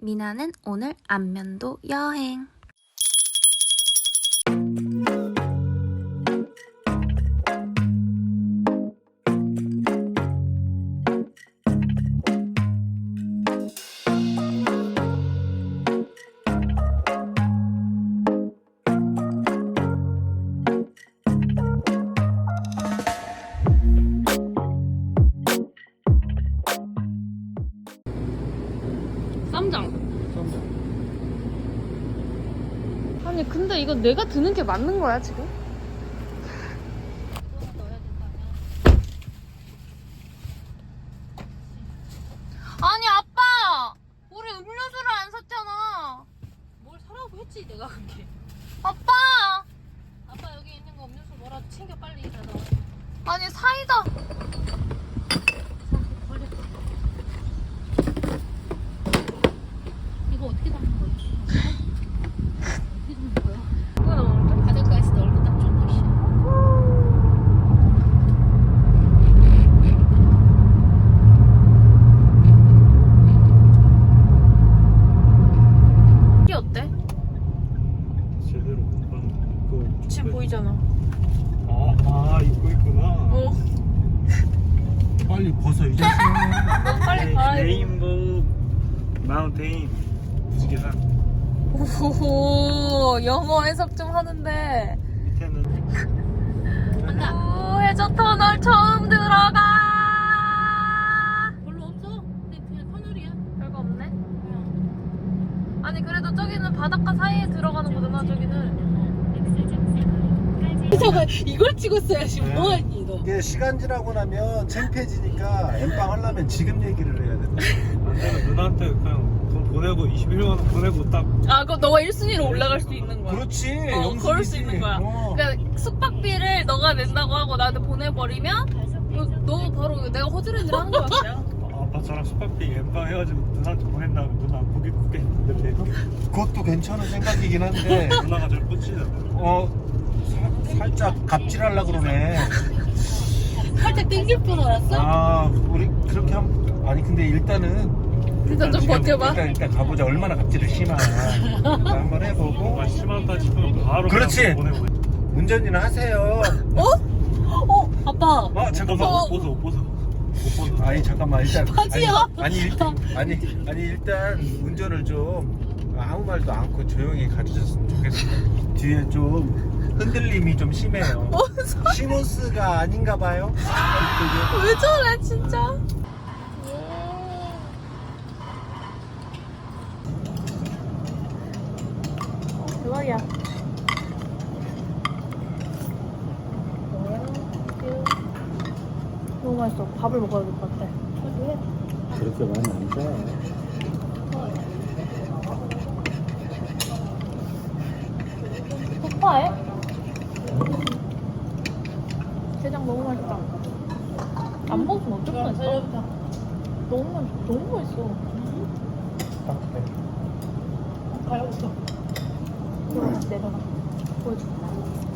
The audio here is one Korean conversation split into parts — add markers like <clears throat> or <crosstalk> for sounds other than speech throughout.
미나는 오늘 안면도 여행. 아니 근데 이거 내가 드는 게 맞는 거야 지금? 아니 아빠 우리 음료수를 안 샀잖아 뭘 사라고 했지 내가 그게 아빠 아빠 여기 있는 거 음료수 뭐라도 챙겨 빨리 가서 아니 사이다 버려 이거 어떻게 담는 거야? 어떻게 담는 거야? 이거 너무 바닷가에서 넓고 딱 좋은 곳이야 이게 어때? 제대로 못 봤네. 그거 지금 보이잖아 아, 아 입고 있구나. 어 빨리 벗어 이제. 빨리 가 레인보우 마운테인 무지개산 오호 영어 해석 좀 하는데 밑에는 간다 오, 해저 터널 처음 들어가 별로 없어 근데 그냥 터널이야 별거 없네 그냥 아니 그래도 저기는 바닷가 사이에 들어가는 거잖아 저기는 이걸 찍었어야지 네. 뭐하니 너 이게 시간 지나고 나면 창피해지니까 엠빵 하려면 지금 얘기를 해야 된다. 안 되면 누나한테 그냥 돈 보내고 21만 원 보내고 딱 아 그럼 너가 1순위로 올라갈 수 있는 거야 그렇지. 어, 영숙이지. 그럴 수 있는 거야. 어. 그러니까 숙박비를 너가 낸다고 하고 나한테 보내버리면 너, 너 바로 내가 허드렛을 하는 거야 그냥 아, 아빠처럼 숙박비 엠빵 해가지고 누나한테 보낸 다음에 누나 고기 굽게 했는데 돼. 그것도 괜찮은 생각이긴 한데 누나가 좀 꽂히잖아. 어 사- 살짝 갑질하려고 그러네. 살짝 땡길 뻔 알았어? 아 우리 그렇게 하면 아니 근데 일단은 일단 좀 버텨봐 일단 일단 가보자. 얼마나 갑질을 심하. 한번 해보고 뭔가 심하다 싶으면 바로 그렇지. 그냥 보내고. 운전이나 하세요. 어? 아빠 어 잠깐만. 어. 옷 벗어 옷 벗어 옷 벗어. 아니 잠깐만 일단 바지야? 아니, 아니 일단 아니 아니 일단 운전을 좀 아무 말도 않고 조용히 가주셨으면 좋겠어. <laughs> 뒤에 좀 흔들림이 좀 심해요. 시모스가 아닌가 봐요. <laughs> 왜 저래 진짜 대박이야 너무 맛있어 밥을 먹어야 될것 같아 그렇게 많이 안 짜. 폭파해? 게장 너무 맛있다. 안 먹으면 어떡하지? 너무 맛있어 너무 맛있어. 딱해. 내려가 내려가 보여줄게 이렇게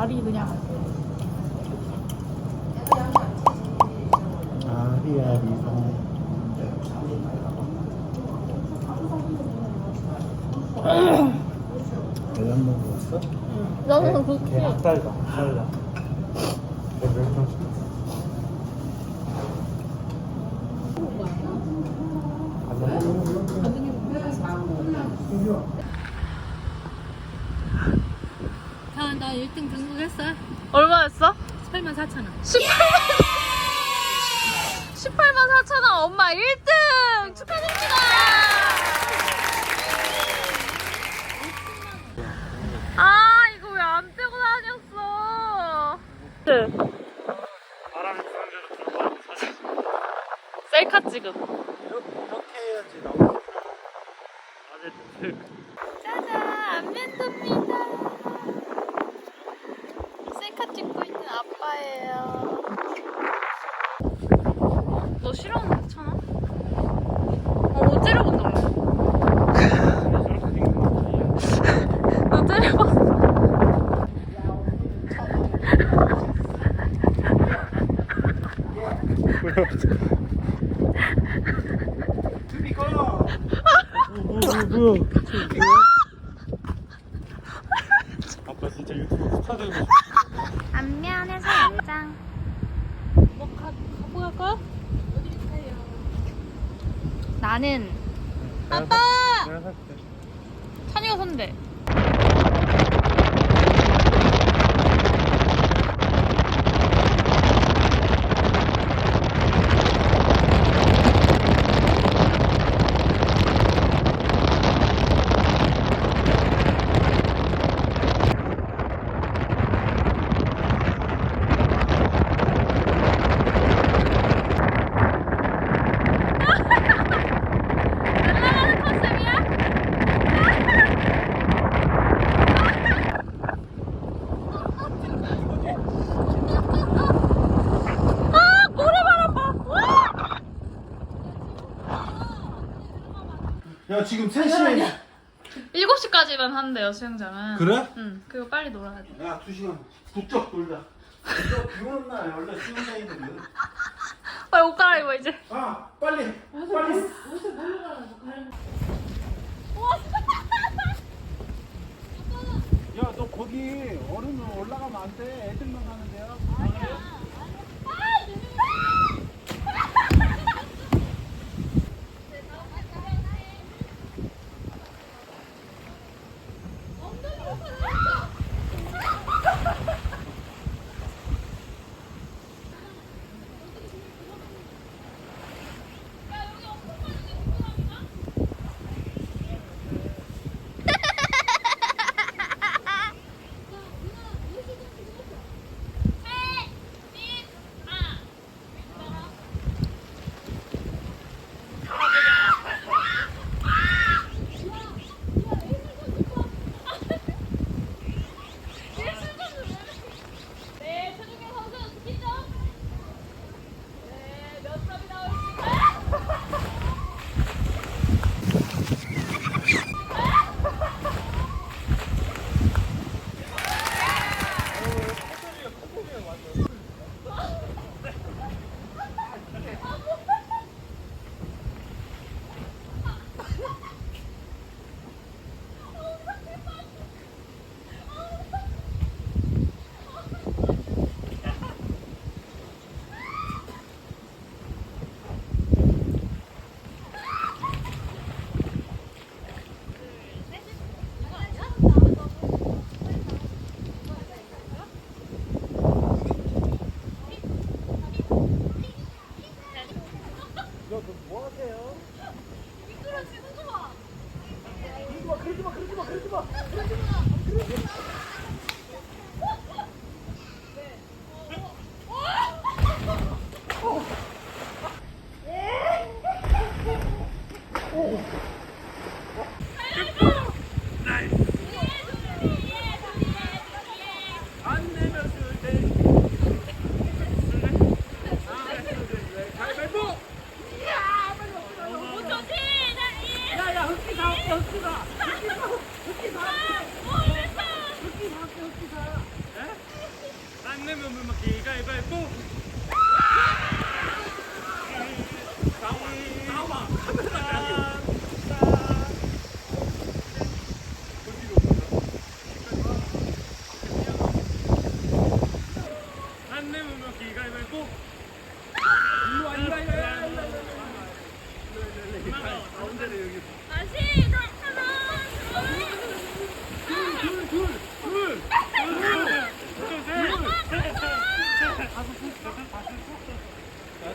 알이 그냥 아리 아리. <clears throat> 계란 먹었어? 나는 그렇게 걔 닭달다. 닭달다. 걔 멸종 시켰어. 안먹어? 다 나 1등 등록했어 얼마였어? 18만 4천 원. 18만 4천 원 엄마 1등! 축하드립니다! 아 이거 왜 안 떼고 다녔어? 바람이 부는 대로 들고 사진. 셀카 찍음. 이렇게 해야지 나오는 짜잔 안면도입니다. 셀카 찍고 있는 아빠예요. 너 싫어하는데 천아? 어, 뭐 째려본다. <laughs> 너 째려봐. <laughs> 아빠 진짜 유튜브 스타 되고 싶어. 안면에서 연장. 뭐 가, 갖고 갈까? 나는 아빠! 내가 살게. 찬이가 선대. 날라가는 컨셉이야? 야 지금 3시에 7시까지만 한대요, 수영장은. 그래? 응, 그리고 빨리 놀아야 돼. 야 2시간 부쩍 돌자. 이거 비 오는 날 원래 수영장이거든 빨리 옷 갈아입어, 이제. 아 빨리. 빨리. 야너 거기 얼음 올라가면 안돼. 애들만 가는데요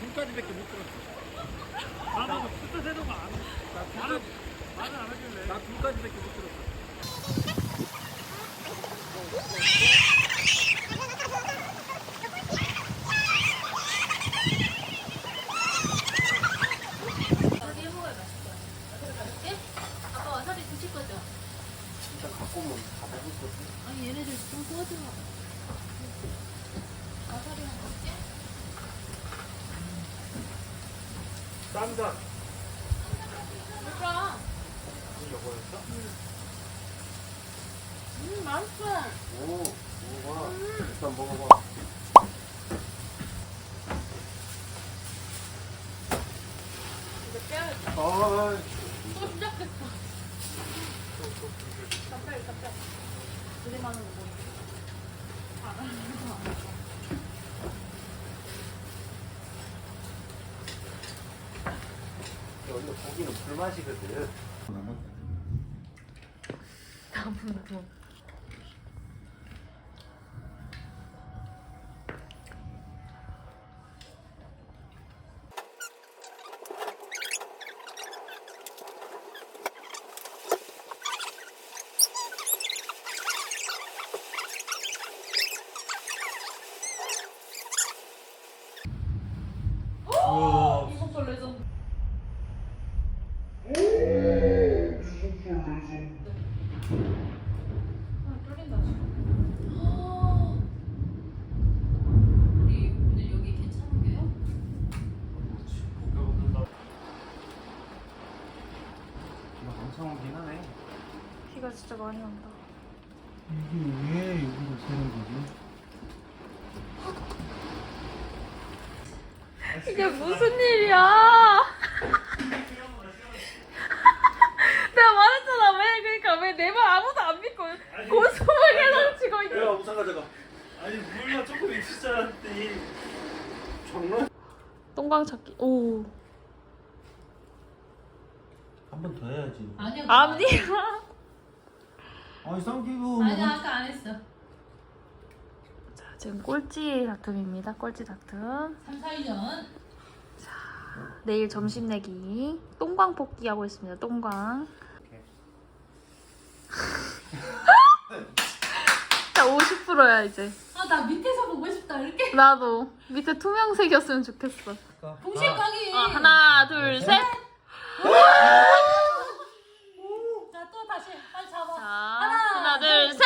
둘까지밖에 못 들었어. 나도 숫자 세는 거안 해. 나 둘까지 말을 안 하길래. 나 둘까지밖에 못 들었어. 와사비 드실 갖고 오면 다 먹을 거지. 아니 얘네들 좀 도와주라. 와사비랑 같이? 쌈장. 먹자. 이거였어? 음 맛있어. 오, 먹어봐. 일단 먹어봐. 이거 빼야겠다. 아, 또 시작했어. 깜짝 깜짝. 원래 고기는 불맛이거든. 나무도. 우와. 이거 걸 레전드. 아, 뚫린다, 지금. 우리 오늘 여기 괜찮은 게요? 이거 엄청 오긴 하네. 비가 진짜 많이 온다. 이게 왜 여기로 새는 거지? 이게 무슨 일이야? 내가 말했잖아 왜 그러니까 왜 내 말 아무도 안 믿고 고소를 계속 치고 있어. 야, 우산 가져가. 아니 물만 조금 있을 줄 알았더니 정말? 똥광 찾기. 오. 한 번 더 해야지. 아니야. 아니야. <laughs> 아니, 쌍기고. 아니야, 아까 안 했어. 자 지금 꼴찌 다툼입니다. 꼴찌 다툼. 3, 4년. 내일 점심 내기 똥광 뽑기 하고 있습니다. 똥광. <laughs> 자 50%야 이제. 아, 나 밑에서 보고 싶다, 이렇게. 나도 밑에 투명색이었으면 좋겠어. 동시에 까기. 어, 하나 둘 셋. 자, 또 다시. 빨리 잡아. 자 하나, 하나 둘 셋.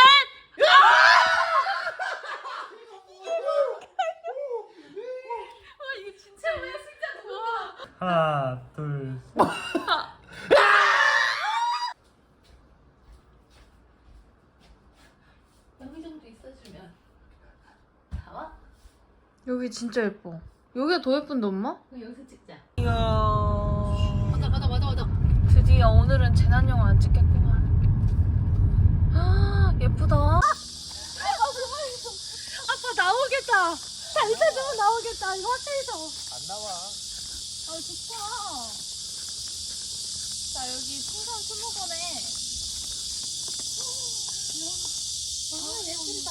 와 이게 진짜 왜 진짜 좋아. 하나 둘여기 정도 있어 주면. 나와? 여기 진짜 예뻐. 여기가 더 예쁜데 엄마? 그럼 여기서 찍자. 이야. 맞아, 맞아, 맞아, 맞아. 드디어 오늘은 재난 영화 안 찍겠구만. 아, 예쁘다. 아빠 나오겠다. 달새도 나오겠다. 이거 호텔에서. 안 나와. 아 좋다. 자 여기 풍산 수목원에. 아 예쁘다.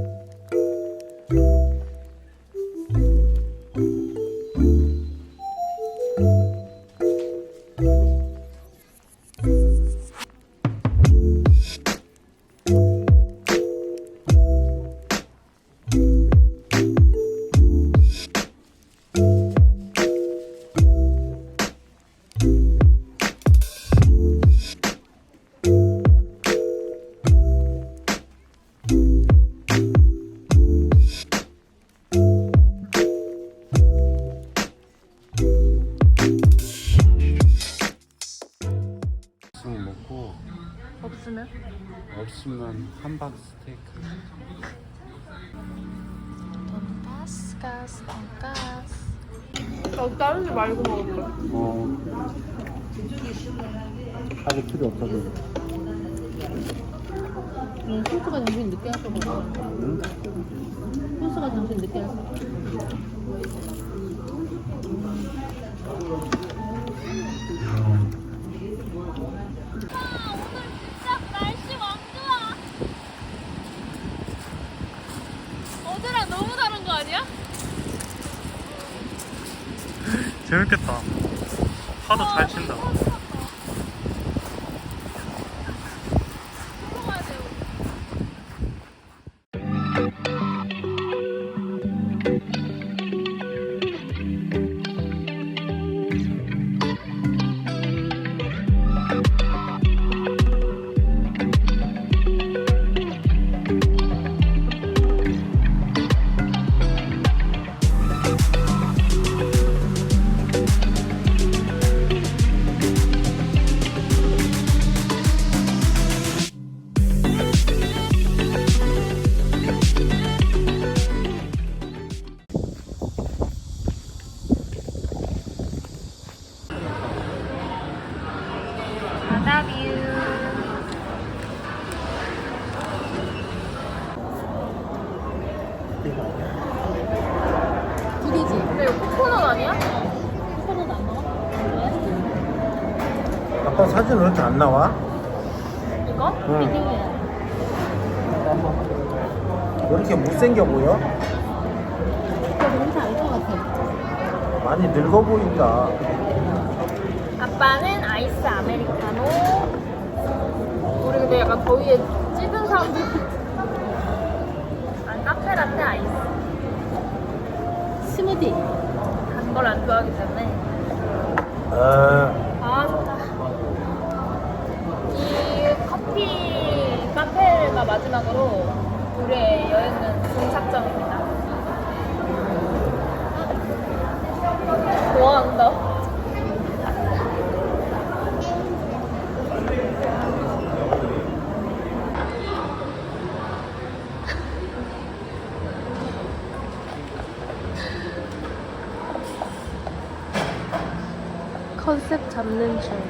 나 다른 데 말고 먹을 거야. 어. 하기 필요 없어서. 응, 소스가 당신 늦게 왔어, 봐. 응? 소스가 당신 늦게 왔어. 날씨 왕좋아. 어제랑 너무 다른 거 아니야? 재밌겠다 파도 잘 친다. 나와? 이거? 응. 왜 이렇게 못생겨 보여? 많이 늙어 보인다. 아빠는 아이스 아메리카노. 우리 근데 약간 더위에 찌든 사람들. 난 카페 라떼 아이스. 스무디. 단 걸 안 좋아하기 때문에. 어, 아 좋다. 이 커피 카페가 마지막으로 우리의 여행은 종착점입니다. 좋아한다. 컨셉 잡는 중.